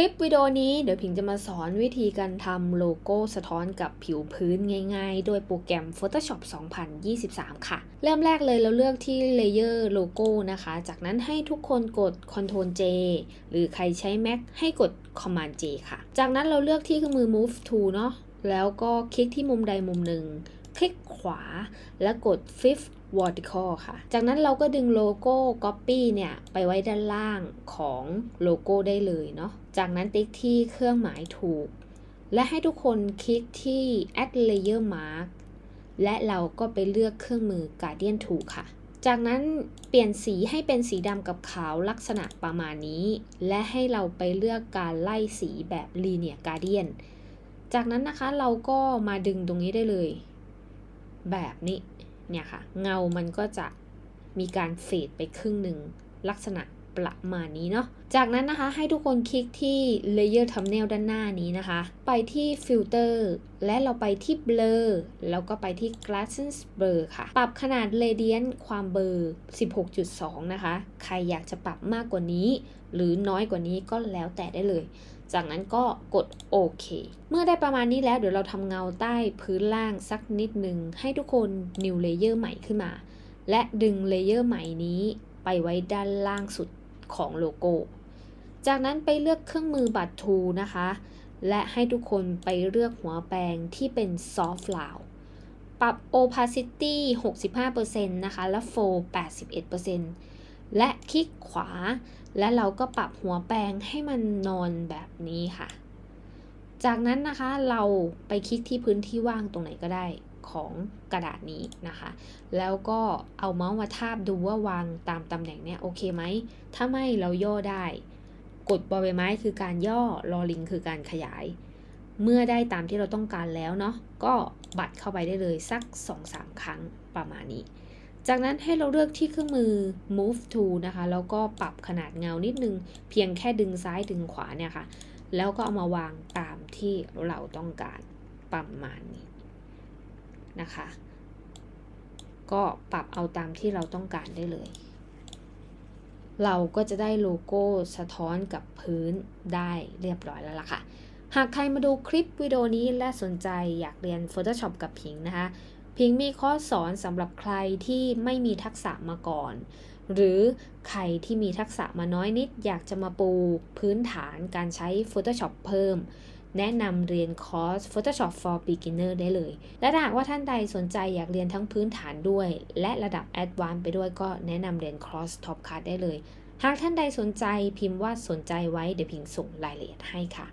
ลิปวิดีโอนี้เดี๋ยวพิงจะมาสอนวิธีการทำโลโก้สะท้อนกับผิวพื้นง่ายๆ โดยโปรแกรม Photoshop 2023 ค่ะ เริ่มแรกเลยเราเลือกที่ Layer Logo นะคะ จากนั้นให้ทุกคนกด Ctrl J หรือใครใช้ Mac ให้กด Command J ค่ะ จากนั้นเราเลือกที่เครื่องมือ Move Tool เนาะแล้วก็คลิกที่มุมใดมุมหนึ่ง คลิกขวาแล้วกด Fifth vertical ค่ะ จากนั้นเราก็ดึงโลโก้ copy เนี่ย ไปไว้ด้านล่างของโลโก้ได้เลยเนาะ จากนั้นติ๊กที่เครื่องหมายถูก และให้ทุกคนคลิกที่ add layer mark และเราก็ไปเลือกเครื่องมือ Guardian Tool ค่ะ จากนั้นเปลี่ยนสีให้เป็นสีดำกับขาวลักษณะประมาณนี้ และให้เราไปเลือกการไล่สีแบบ Linear Guardian จากนั้นนะคะเราก็มาดึงตรงนี้ได้เลย แบบนี้ เนี่ยค่ะ เงามันก็จะมีการเฟดไปครึ่งหนึ่งลักษณะ ประมาณนี้เนาะ จากนั้นนะคะให้ทุกคนคลิกที่ Layer Thumbnail ด้านหน้านี้นะคะ ไปที่ Filter และเราไปที่ Blur แล้วก็ไปที่ Glasses Blur ค่ะ ปรับขนาด Radiant ความเบลอ16.2 นะคะ ใครอยากจะปรับมากกว่านี้ หรือน้อยกว่านี้ก็แล้วแต่ได้เลย จากนั้นก็กดโอเค เมื่อได้ประมาณนี้แล้วเดี๋ยวเราทำเงาใต้พื้นล่างสักนิดหนึ่งให้ทุกคน new layer ใหม่ขึ้นมา และดึงเลเยอร์ใหม่นี้ไปไว้ด้านล่างสุด ของโลโก้ จากนั้นไปเลือกเครื่องมือบัตรทูนะคะ และให้ทุกคนไปเลือกหัวแปรงที่เป็นซอฟต์ลาวปรับ opacity 65%นะคะและ flow 81%และคลิกขวา และเราก็ปรับหัวแปรงให้มันนอนแบบนี้ค่ะ จากนั้นนะคะเราไปคลิกที่พื้นที่ว่างตรงไหนก็ได้ของกระดาษนี้นะคะ แล้วก็เอาเมาส์มาทาบดูว่าวางตามตำแหน่งเนี้ยโอเคไหม ถ้าไม่เราย่อได้ กดบอใบไม้คือการย่อรอลิงคือการขยาย เมื่อได้ตามที่เราต้องการแล้วเนาะ ก็บัดเข้าไปได้เลยสัก 2-3 ครั้งประมาณนี้ จากนั้นให้เราเลือกที่เครื่องมือ move tool นะคะ แล้วก็ปรับขนาดเงานิดนึง เพียงแค่ดึงซ้ายดึงขวาเนี่ยค่ะ แล้วก็เอามาวางตามที่เราต้องการประมาณนี้นะคะ ก็ปรับเอาตามที่เราต้องการได้เลย เราก็จะได้โลโก้สะท้อนกับพื้นได้เรียบร้อยแล้วล่ะค่ะ หากใครมาดูคลิปวิดีโอนี้และสนใจอยากเรียน Photoshop กับพิงนะคะ พิงมีข้อสอนสำหรับใครที่ไม่มีทักษะมาก่อน หรือใครที่มีทักษะมาน้อยนิดอยากจะมาปูพื้นฐานการใช้ Photoshop เพิ่ม แนะนำเรียนคอร์ส Photoshop for Beginner ได้เลย และหากว่าท่านใดสนใจอยากเรียนทั้งพื้นฐานด้วย และระดับ Advanced ไปด้วยก็แนะนำเรียนคอร์ส Top Card ได้เลย หากท่านใดสนใจพิมพ์ว่าสนใจไว้เดี๋ยวพิงส่งรายละเอียดให้ค่ะ